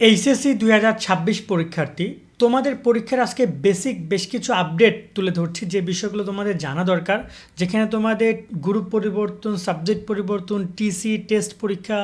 HSC দুই হাজার ছাব্বিশ পরীক্ষার্থী তোমাদের পরীক্ষার আজকে বেসিক বেশ কিছু আপডেট তুলে ধরছি। যে বিষয়গুলো তোমাদের জানা দরকার, যেখানে তোমাদের গ্রুপ পরিবর্তন সাবজেক্ট পরিবর্তন টিসি টেস্ট পরীক্ষা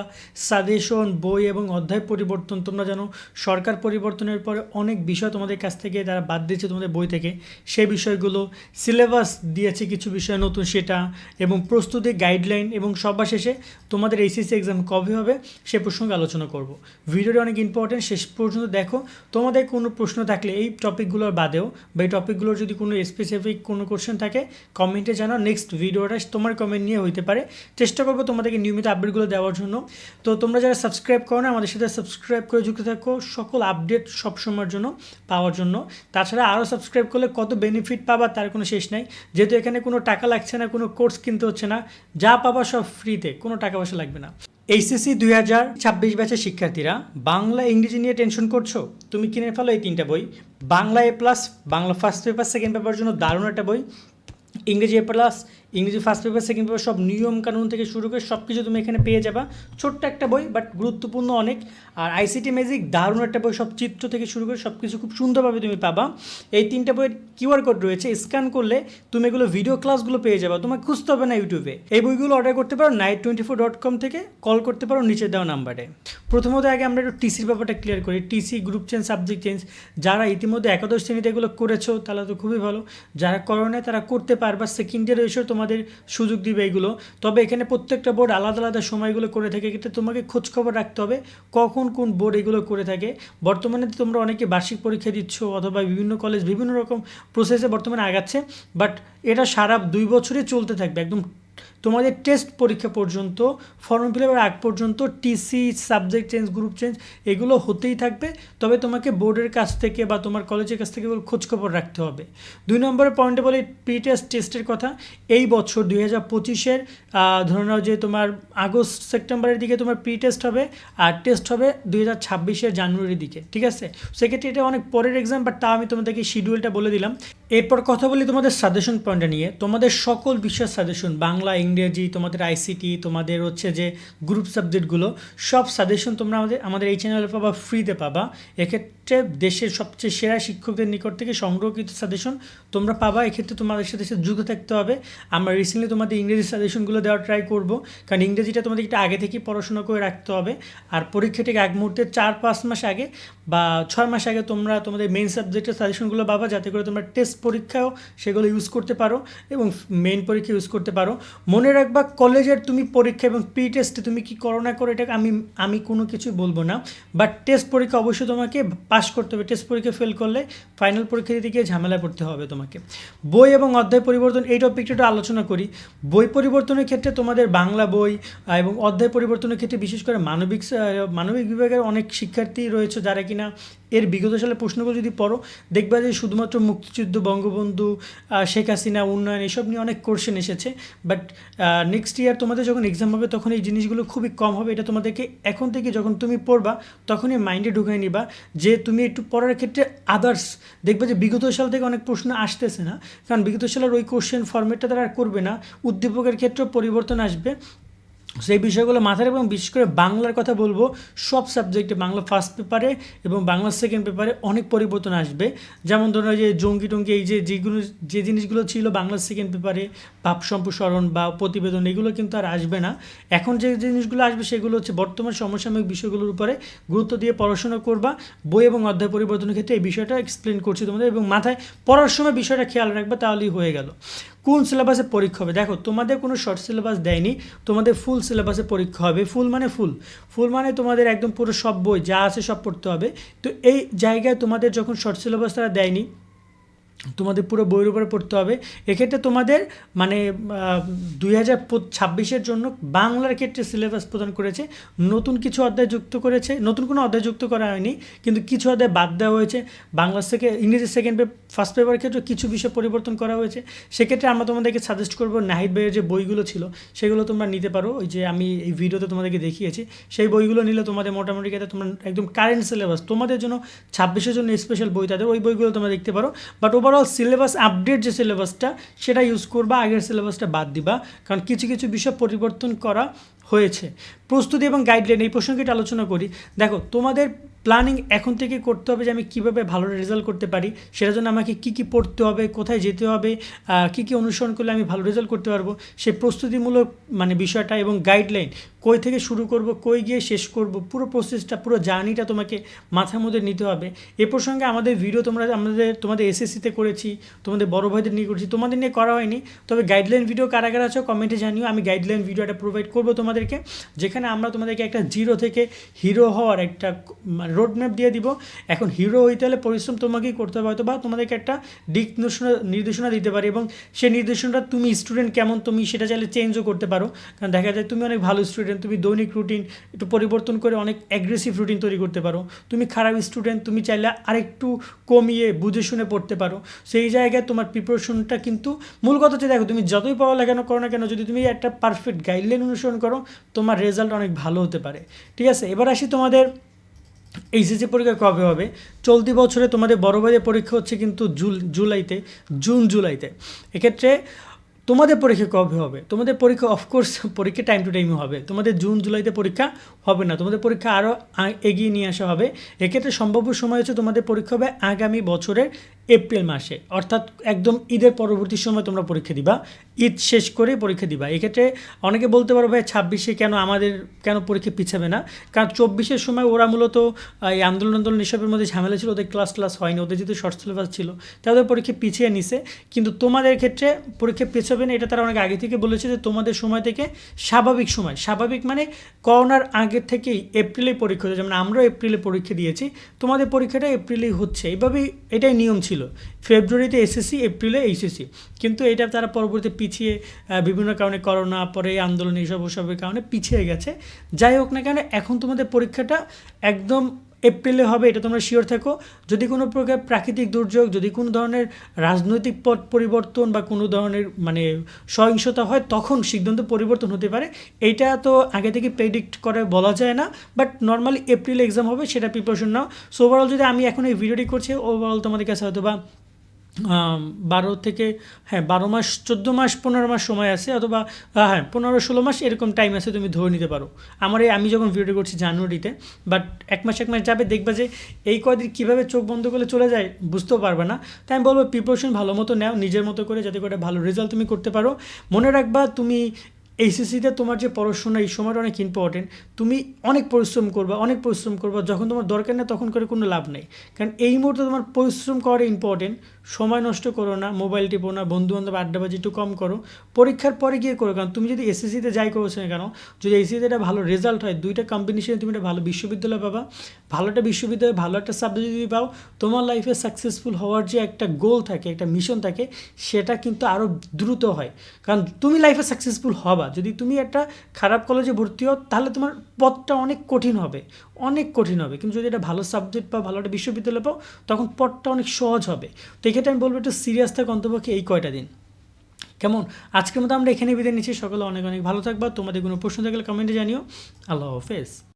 সাজেশন বই এবং অধ্যায় পরিবর্তন তোমরা জানো। সরকার পরিবর্তনের পরে অনেক বিষয় তোমাদের কাছ থেকে তারা বাদ দিয়েছে তোমাদের বই থেকে, সেই বিষয়গুলো সিলেবাস দিয়েছে কিছু বিষয় নতুন সেটা এবং প্রস্তুতি গাইডলাইন এবং সবার শেষে তোমাদের এইচএসসি এক্সাম কবে হবে সে প্রসঙ্গে আলোচনা করব। ভিডিওটা অনেক ইম্পর্টেন্ট শেষ পর্যন্ত দেখো। তোমাদের কোনো প্রশ্ন থাকলে এই টপিকগুলোর বাদেও বা এই টপিকগুলোর যদি কোনো স্পেসিফিক কোনো কোশ্চেন থাকে কমেন্টে জানাও। নেক্সট ভিডিওটা তোমার কমেন্ট নিয়ে হইতে পারে। চেষ্টা করব তোমাদেরকে নিয়মিত আপডেটগুলো দেওয়ার জন্য। তো তোমরা যারা সাবস্ক্রাইব করো না, আমাদের সাথে সাবস্ক্রাইব করে যুক্ত থাকো। সকল আপডেট সবসময়ের জন্য পাওয়ার জন্য। তাছাড়া আরও সাবস্ক্রাইব করলে কত বেনিফিট পাবা তার কোনো শেষ নাই। যেহেতু এখানে কোনো টাকা লাগছে না, কোনো কোর্স কিনতে হচ্ছে না, যা পাবা সব ফ্রিতে কোনো টাকা পয়সা লাগবে না। এইচএসসি দুই হাজার ছাব্বিশ ব্যাচের শিক্ষার্থীরা বাংলা ইংরেজি নিয়ে টেনশন করছ? তুমি কিনে ফেলো এই তিনটা বই। Bangla A plus Bangla first paper second paper জন্য দারুণ একটা বই। ইংরেজি এ প্লাস ইংরেজি ফার্স্ট পেপার সেকেন্ড পেপার সব নিয়ম কানুন থেকে শুরু করে সব কিছু তুমি এখানে পেয়ে যাবা। ছোট্ট একটা বই বাট গুরুত্বপূর্ণ অনেক। আর আইসিটি ম্যাজিক দারুণ একটা বই, সব চিত্র থেকে শুরু করে সব কিছু খুব সুন্দরভাবে তুমি পাবা। এই তিনটা বইয়ের কিউআর কোড রয়েছে স্ক্যান করলে তুমি এগুলো ভিডিও ক্লাসগুলো পেয়ে যাবা। তোমাকে খুঁজতে হবে না ইউটিউবে এই বইগুলো অর্ডার করতে পারো night twenty four dot com থেকে কল করতে পারো নিচে দেওয়া নাম্বারে প্রথমত আগে আমরা একটু টিসির ব্যাপারটা ক্লিয়ার করি। TC group change subject change যারা ইতিমধ্যে একাদশ শ্রেণীতে এগুলো করেছ, তাহলে তো খুবই ভালো। যারা করো তারা করতে পারবা সেকেন্ড ইয়ারে এসেও তোমাদের সুযোগ দিবে এগুলো। তবে এখানে প্রত্যেকটা বোর্ড আলাদা আলাদা সময়গুলো করে থাকে, এক্ষেত্রে তোমাকে খোঁজখবর রাখতে হবে কখন কোন বোর্ড এগুলো করে থাকে। বর্তমানে তোমরা অনেকে বার্ষিক পরীক্ষা দিচ্ছ অথবা বিভিন্ন কলেজ বিভিন্ন রকম প্রসেসে বর্তমানে আগাচ্ছে বাট এটা সারা দুই বছরে চলতে থাকবে, একদম তোমাদের টেস্ট পরীক্ষা পর্যন্ত ফর্ম ফিল আপের আগ পর্যন্ত TC subject change group change এগুলো হতেই থাকবে। তবে তোমাকে বোর্ডের কাছ থেকে বা তোমার কলেজের কাছ থেকে খোঁজখবর রাখতে হবে। দুই নম্বরের পয়েন্টে বলি প্রি টেস্ট টেস্টের কথা। এই বছর দুই হাজার পঁচিশের ধরে নাও যে তোমার আগস্ট, সেপ্টেম্বরের দিকে তোমার প্রি টেস্ট হবে, আর টেস্ট হবে দুই হাজার ছাব্বিশের জানুয়ারির দিকে, ঠিক আছে? সেক্ষেত্রে এটা অনেক পরের এক্সাম বাট তা আমি তোমাদেরকে শিডিউলটা বলে দিলাম। এরপর কথা বলি তোমাদের সাজেশন পয়েন্টটা নিয়ে। তোমাদের সকল বিষয়ের সাজেশন বাংলা ইংরেজি, তোমাদের আইসিটি তোমাদের হচ্ছে যে গ্রুপ সাবজেক্টগুলো সব সাজেশন তোমরা আমাদের আমাদের এই চ্যানেলে পাবা ফ্রিতে পাবা। এক্ষেত্রে দেশের সবচেয়ে সেরা শিক্ষকদের নিকট থেকে সংগ্রহকৃত সাজেশন তোমরা পাবা। এক্ষেত্রে তোমাদের সাথে সাথে যুক্ত থাকতে হবে। আমরা রিসেন্টলি তোমাদের ইংরেজি সাজেশনগুলো দেওয়ার ট্রাই করব। কারণ ইংরেজিটা তোমাদের একটু আগে থেকে পড়াশোনা করে রাখতে হবে। আর পরীক্ষা থেকে এক মুহূর্তে চার পাঁচ মাস আগে বা ছয় মাস আগে তোমরা তোমাদের মেইন সাবজেক্টের সাজেশনগুলো পাবা। যাতে করে তোমরা টেস্ট পরীক্ষাও সেগুলো ইউজ করতে পারো এবং মেন পরীক্ষা ইউজ করতে পারো। মনে রাখবা কলেজের তুমি পরীক্ষা এবং প্রি টেস্টে তুমি কি করো না করো এটা আমি আমি কোনো কিছু বলব না। বাট টেস্ট পরীক্ষা অবশ্যই তোমাকে পাস করতে হবে টেস্ট পরীক্ষা ফেল করলে ফাইনাল পরীক্ষা দিতে গিয়ে ঝামেলা পড়তে হবে তোমাকে। বই এবং অধ্যায় পরিবর্তন, এই টপিকটা একটু আলোচনা করি। বই পরিবর্তনের ক্ষেত্রে তোমাদের বাংলা বই এবং অধ্যায় পরিবর্তনের ক্ষেত্রে বিশেষ করে মানবিক মানবিক বিভাগের অনেক শিক্ষার্থী রয়েছে যারা কিনা এর বিগত সালের প্রশ্নগুলো যদি পড়ো, দেখবা যে শুধুমাত্র মুক্তিযুদ্ধ, বঙ্গবন্ধু শেখ হাসিনা, উন্নয়ন, এসব নিয়ে অনেক কোশ্চেন এসেছে। বাট নেক্সট ইয়ার তোমাদের যখন এক্সাম হবে, তখন এই জিনিসগুলো খুবই কম হবে। এটা তোমাদেরকে এখন থেকে যখন তুমি পড়বা, তখনই মাইন্ডে ঢুকিয়ে নিবা যে তুমি একটু পড়ার ক্ষেত্রে আদার্স দেখবে যে বিগত সাল থেকে অনেক প্রশ্ন আসতেছে না। কারণ বিগত সালের ওই কোশ্চেন ফর্মেটটা তারা করবে না। উদ্দীপকের ক্ষেত্রেও পরিবর্তন আসবে। সেই বিষয়গুলো মাথায় এবং বিশেষ করে বাংলার কথা বলব, সব সাবজেক্টে বাংলা ফার্স্ট পেপারে এবং বাংলা সেকেন্ড পেপারে অনেক পরিবর্তন আসবে। যেমন ধরুন যে জঙ্গি টঙ্গি, এই যে যেগুলো, যে জিনিসগুলো ছিল বাংলা সেকেন্ড পেপারে ভাব সম্প্রসারণ বা প্রতিবেদন, এগুলো কিন্তু আর আসবে না। এখন যে জিনিসগুলো আসবে সেগুলো হচ্ছে বর্তমান সমসাময়িক বিষয়গুলোর উপরে গুরুত্ব দিয়ে পড়াশোনা করবা। বই এবং অধ্যায় পরিবর্তনের ক্ষেত্রে এই বিষয়টা এক্সপ্লেন করছি তোমাদের, এবং মাথায় পড়ার সময় বিষয়টা খেয়াল রাখবে, তাহলেই হয়ে গেল। কোন সিলেবাসে পরীক্ষা হবে? দেখো, তোমাদের কোনো শর্ট সিলেবাস দেয়নি, তোমাদের ফুল সিলেবাসে পরীক্ষা হবে। ফুল মানে ফুল ফুল মানে তোমাদের একদম পুরো সব বই, যা আছে সব পড়তে হবে। তো এই জায়গায় তোমাদের যখন শর্ট সিলেবাস তারা দেয়নি তোমাদের পুরো বইয়ের উপরে পড়তে হবে। এক্ষেত্রে তোমাদের মানে দুই হাজার ছাব্বিশের জন্য বাংলার ক্ষেত্রে সিলেবাস প্রদান করেছে। নতুন কিছু অধ্যায় যুক্ত করেছে। নতুন কোনো অধ্যায় যুক্ত করা হয়নি, কিন্তু কিছু অধ্যায় বাদ দেওয়া হয়েছে। বাংলা থেকে ইংরেজি সেকেন্ড ফার্স্ট পেপারের ক্ষেত্রে কিছু বিষয় পরিবর্তন করা হয়েছে। সেক্ষেত্রে আমরা তোমাদেরকে সাজেস্ট করব নাহিদ ভাইয়ের যে বইগুলো ছিল, সেগুলো তোমরা নিতে পারো। ওই যে আমি এই ভিডিওতে তোমাদেরকে দেখিয়েছি, সেই বইগুলো নিলে তোমাদের মোটামুটি ক্ষেত্রে তোমরা একদম কারেন্ট সিলেবাস তোমাদের জন্য ছাব্বিশের জন্য স্পেশাল বই তাদের। ওই বইগুলো তোমরা দেখতে পারো। But over overall syllabus update যে সিলেবাসটা সেটা ইউজ করবা, আগের সিলেবাসটা বাদ দিবা, কারণ কিছু কিছু বিষয় পরিবর্তন করা হয়েছে। প্রস্তুতি এবং গাইডলাইন এই প্রসঙ্গে আলোচনা করি। দেখো, তোমাদের প্ল্যানিং এখন থেকে করতে হবে যে আমি কীভাবে ভালো রেজাল্ট করতে পারি। সেটার জন্য আমাকে কি কি পড়তে হবে, কোথায় যেতে হবে কি কি অনুসরণ করলে আমি ভালো রেজাল্ট করতে পারব। সেই প্রস্তুতিমূলক মানে বিষয়টা এবং গাইডলাইন কই থেকে শুরু করব, কই গিয়ে শেষ করব, পুরো প্রসেসটা পুরো জার্নিটা তোমাকে মাথার মধ্যে নিতে হবে। এ প্রসঙ্গে আমাদের ভিডিও তোমরা, আমাদের, তোমাদের এসএসসিতে করেছি, তোমাদের বড় ভাইদের নিয়ে করেছি, তোমাদের নিয়ে করা হয়নি। তবে গাইডলাইন ভিডিও কারা কারা আছো কমেন্টে জানিও, আমি গাইডলাইন ভিডিওটা প্রোভাইড করব তোমাদেরকে। যেখানে আমরা তোমাদেরকে একটা জিরো থেকে হিরো হওয়ার একটা রোড ম্যাপ দিয়ে দিব। এখন হিরো হইতে হলে পরিশ্রম তোমাকেই করতে হবে হয়তো বা তোমাদেরকে একটা দিক নির্দেশনা নির্দেশনা দিতে পারে এবং সেই নির্দেশনাটা তুমি স্টুডেন্ট কেমন, তুমি সেটা চাইলে চেঞ্জও করতে পারো। কারণ দেখা যায় তুমি অনেক ভালো স্টুডেন্ট তুমি দৈনিক রুটিন একটু পরিবর্তন করে অনেক অ্যাগ্রেসিভ রুটিন তৈরি করতে পারো। তুমি খারাপ স্টুডেন্ট তুমি চাইলে আরেকটু কমিয়ে, বুঝে শুনে পড়তে পারো। সেই জায়গায় তোমার প্রিপারেশনটা কিন্তু মূল কথা হচ্ছে দেখো, তুমি যতই পড়ালেখানো করো না কেন, যদি তুমি একটা পারফেক্ট গাইডলাইন অনুসরণ করো, তোমার রেজাল্ট অনেক ভালো হতে পারে। ঠিক আছে? এবার আসি তোমাদের এইচএসসি পরীক্ষা কবে হবে? চলতি বছরে তোমাদের বড় ভাইয়ের পরীক্ষা হচ্ছে কিন্তু জুল, জুলাইতে, জুন জুলাইতে। এক্ষেত্রে তোমাদের পরীক্ষা কবে হবে? তোমাদের পরীক্ষা অফকোর্স পরীক্ষা টাইম টু টাইমে হবে। তোমাদের জুন জুলাইতে পরীক্ষা হবে না। তোমাদের পরীক্ষা আরও এগিয়ে নিয়ে আসা হবে। এক্ষেত্রে সম্ভাব্য সময় হচ্ছে তোমাদের পরীক্ষা হবে আগামী বছরের এপ্রিল মাসে। অর্থাৎ একদম ঈদের পরবর্তী সময় তোমরা পরীক্ষা দিবা। ঈদ শেষ করে পরীক্ষা দিবা। এক্ষেত্রে অনেকে বলতে পারো, ভাই, ছাব্বিশে কেন আমাদের, কেন পরীক্ষা পিছাবে না? কারণ চব্বিশের সময় ওরা মূলত এই আন্দোলন আন্দোলন এসবের মধ্যে ঝামেলা ছিল। ওদের ক্লাস ক্লাস হয়নি। ওদের যেহেতু শর্ট সিলেবাস ছিল তাই ওদের পরীক্ষা পিছিয়ে নিছে। কিন্তু তোমাদের ক্ষেত্রে পরীক্ষা পিছাবে না, এটা তারা অনেক আগে থেকে বলেছে যে তোমাদের সময় থেকে স্বাভাবিক সময়। স্বাভাবিক মানে করোনার আগের থেকেই এপ্রিলে পরীক্ষা যেমন আমরাও এপ্রিলে পরীক্ষা দিয়েছি। তোমাদের পরীক্ষাটা এপ্রিলেই হচ্ছে। এইভাবেই এটাই নিয়ম ছিল। ফেব্রুয়ারিতে এসএসসি এপ্রিলে এইচএসসি কিন্তু এটা তারা পরবর্তী পিছিয়ে বিভিন্ন কারণে করোনা, পরে আন্দোলন, এইসব, ওসবের কারণে পিছিয়ে গেছে। যাই হোক না কেন, এখন তোমাদের পরীক্ষাটা একদম এপ্রিলে হবে, এটা তোমরা শিওর থাকো। যদি কোনো প্রকার প্রাকৃতিক দুর্যোগ, যদি কোনো ধরনের রাজনৈতিক পথ পরিবর্তন বা কোনো ধরনের মানে সহিংসতা হয়, তখন সিদ্ধান্ত পরিবর্তন হতে পারে। এইটা তো আগে থেকে প্রেডিক্ট করে বলা যায় না বাট নর্মালি এপ্রিল এক্সাম হবে, সেটা প্রিপারেশন নাও। সো ওভারঅল যদি আমি এখন এই ভিডিওটি করছি ওভারঅল তোমাদের কাছে হয়তো বা বারো থেকে হ্যাঁ বারো মাস, চোদ্দ মাস, পনেরো মাস সময় আছে, অথবা হ্যাঁ পনেরো, ষোলো মাস এরকম টাইম আছে তুমি ধরে নিতে পারো। আমার এই, আমি যখন ভিডিও করছি জানুয়ারিতে বাট এক মাস এক মাস যাবে দেখবা যে এই কয়দিন কীভাবে চোখ বন্ধ করলে চলে যায়, বুঝতেও পারবে না। তাই আমি বলব প্রিপারেশন ভালো মতো নেও, নিজের মতো করে যাতে করে ভালো রেজাল্ট তুমি করতে পারো। মনে রাখবা, তুমি এইচএসসিতে তোমার যে পড়াশোনা এই সময়টা অনেক ইম্পর্টেন্ট তুমি অনেক পরিশ্রম করবা, অনেক পরিশ্রম করবা, যখন তোমার দরকার নেই তখন করে কোনো লাভ নেই। কারণ এই মুহূর্তে তোমার পরিশ্রম করা ইম্পর্টেন্ট সময় নষ্ট করো না মোবাইল টিপো না বন্ধু বান্ধব আড্ডাবাজি একটু কম করো। পরীক্ষার পরে গিয়ে করো, কারণ তুমি যদি এসএসসিতে যাই করেছ না কেন, যদি এসএসসিতে একটা ভালো রেজাল্ট হয়, দুইটা কম্বিনেশনে তুমি একটা ভালো বিশ্ববিদ্যালয় পাবা, ভালো একটা বিশ্ববিদ্যালয়, ভালো একটা সাবজেক্ট যদি পাও, তোমার লাইফে সাকসেসফুল হওয়ার যে একটা গোল থাকে, একটা মিশন থাকে, সেটা কিন্তু আরও দ্রুত হয়। কারণ তুমি লাইফে সাকসেসফুল হবা যদি তুমি একটা খারাপ কলেজে ভর্তি হও, তাহলে তোমার পথটা অনেক কঠিন হবে, অনেক কঠিন হবে। কিন্তু যদি একটা ভালো সাবজেক্ট পাও ভালো একটা বিশ্ববিদ্যালয় পাও, তখন পথটা অনেক সহজ হবে। তো এক্ষেত্রে আমি বলব একটু সিরিয়াস থাকে অন্তপক্ষে এই কয়টা দিন। কেমন? আজকের মতো আমরা এখানে বিদায় নিচ্ছি। সকলে অনেক অনেক ভালো থাকবা। তোমাদের কোনো প্রশ্ন থাকলে কমেন্টে জানিও। আল্লাহ হাফেজ।